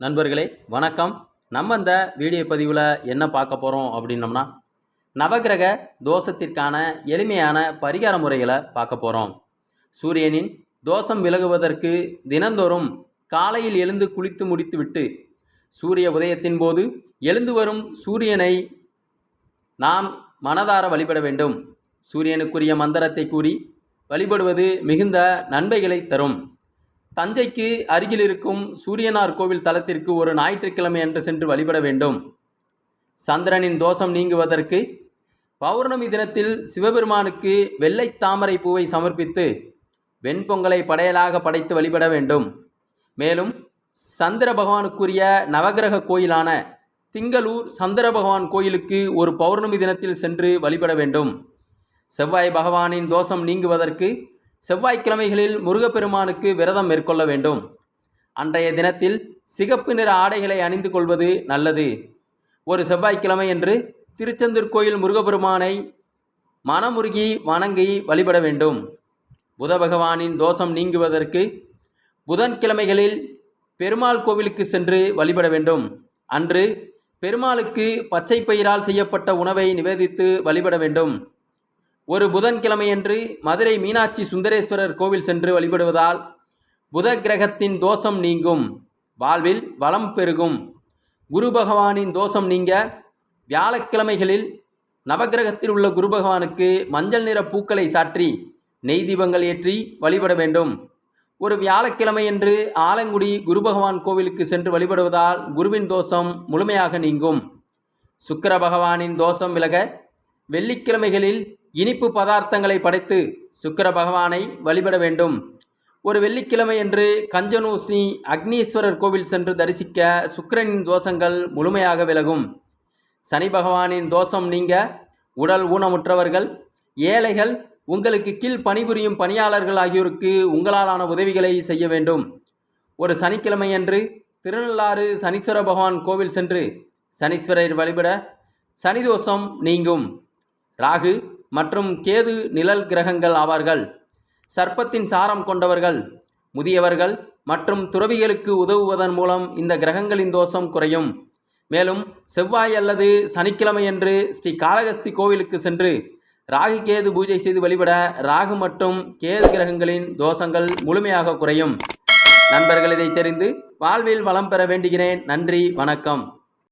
நண்பர்களே வணக்கம். நம்ம இந்த வீடியோ பதிவில் என்ன பார்க்க போகிறோம் அப்படின்னம்னா நவகிரக தோஷத்திற்கான எளிமையான பரிகார முறைகளை பார்க்க போகிறோம் சூரியனின் தோஷம் விலகுவதற்கு தினந்தோறும் காலையில் எழுந்து குளித்து முடித்துவிட்டு சூரிய உதயத்தின் போது எழுந்து வரும் சூரியனை நாம் மனதார வழிபட வேண்டும். சூரியனுக்குரிய மந்திரத்தை கூறி வழிபடுவது மிகுந்த நன்மைகளை தரும். தஞ்சைக்கு அருகில் இருக்கும் சூரியனார் கோவில் தலத்திற்கு ஒரு ஞாயிற்றுக்கிழமை அன்று சென்று வழிபட வேண்டும். சந்திரனின் தோஷம் நீங்குவதற்கு பௌர்ணமி தினத்தில் சிவபெருமானுக்கு வெள்ளை தாமரை பூவை சமர்ப்பித்து வெண்பொங்கலை படையலாக படைத்து வழிபட வேண்டும். மேலும் சந்திர பகவானுக்குரிய நவகிரக கோயிலான திங்களூர் சந்திர பகவான் கோயிலுக்கு ஒரு பௌர்ணமி தினத்தில் சென்று வழிபட வேண்டும். செவ்வாய் பகவானின் தோஷம் நீங்குவதற்கு செவ்வாய்க்கிழமைகளில் முருகப்பெருமானுக்கு விரதம் மேற்கொள்ள வேண்டும். அன்றைய தினத்தில் சிகப்பு நிற ஆடைகளை அணிந்து கொள்வது நல்லது. ஒரு செவ்வாய்க்கிழமை என்று திருச்செந்தூர் கோயில் முருகப்பெருமானை மனமுருகி வணங்கி வழிபட வேண்டும். புத பகவானின் தோஷம் நீங்குவதற்கு புதன்கிழமைகளில் பெருமாள் கோவிலுக்கு சென்று வழிபட வேண்டும். அன்று பெருமாளுக்கு பச்சை பயிரால் செய்யப்பட்ட உணவை நிவேதித்து வழிபட வேண்டும். ஒரு புதன்கிழமையன்று மதுரை மீனாட்சி சுந்தரேஸ்வரர் கோவில் சென்று வழிபடுவதால் புத கிரகத்தின் தோஷம் நீங்கும். வாழ்வில் வளம் பெருகும். குரு பகவானின் தோஷம் நீங்க. வியாழக்கிழமைகளில் நவக்கிரகத்தில் உள்ள குரு பகவானுக்கு மஞ்சள் நிற பூக்களை சாற்றி நெய் தீபங்கள் ஏற்றி வழிபட வேண்டும். ஒரு வியாழக்கிழமையன்று ஆலங்குடி குரு பகவான் கோவிலுக்கு சென்று வழிபடுவதால் குருவின் தோஷம் முழுமையாக நீங்கும். சுக்கர பகவானின் தோஷம் விலக வெள்ளிக்கிழமைகளில் இனிப்பு பதார்த்தங்களை படைத்து சுக்கிர பகவானை வழிபட வேண்டும். ஒரு வெள்ளிக்கிழமை என்று கஞ்சனூஸ்னி அக்னீஸ்வரர் கோவில் சென்று தரிசிக்க சுக்கிரனின் தோஷங்கள் முழுமையாக விலகும். சனி பகவானின் தோஷம் நீங்க உடல் ஊனமுற்றவர்கள் ஏழைகள் உங்களுக்கு கீழ் பணிபுரியும் பணியாளர்கள் ஆகியோருக்கு உங்களாலான உதவிகளை செய்ய வேண்டும். ஒரு சனிக்கிழமையன்று திருநள்ளாறு சனீஸ்வர பகவான் கோவில் சென்று சனீஸ்வரர் வழிபட சனி தோஷம் நீங்கும். ராகு மற்றும் கேது நிழல் கிரகங்கள் ஆவார்கள். சர்ப்பத்தின் சாரம் கொண்டவர்கள் முதியவர்கள் மற்றும் துறவிகளுக்கு உதவுவதன் மூலம் இந்த கிரகங்களின் தோஷம் குறையும். மேலும் செவ்வாய் அல்லது சனிக்கிழமையன்று ஸ்ரீ காளகஸ்தி கோவிலுக்கு சென்று ராகு கேது பூஜை செய்து வழிபட ராகு மற்றும் கேது கிரகங்களின் தோஷங்கள் முழுமையாக குறையும். நண்பர்கள் இதை தெரிந்து வாழ்வில் வளம் பெற வேண்டுகிறேன். நன்றி வணக்கம்.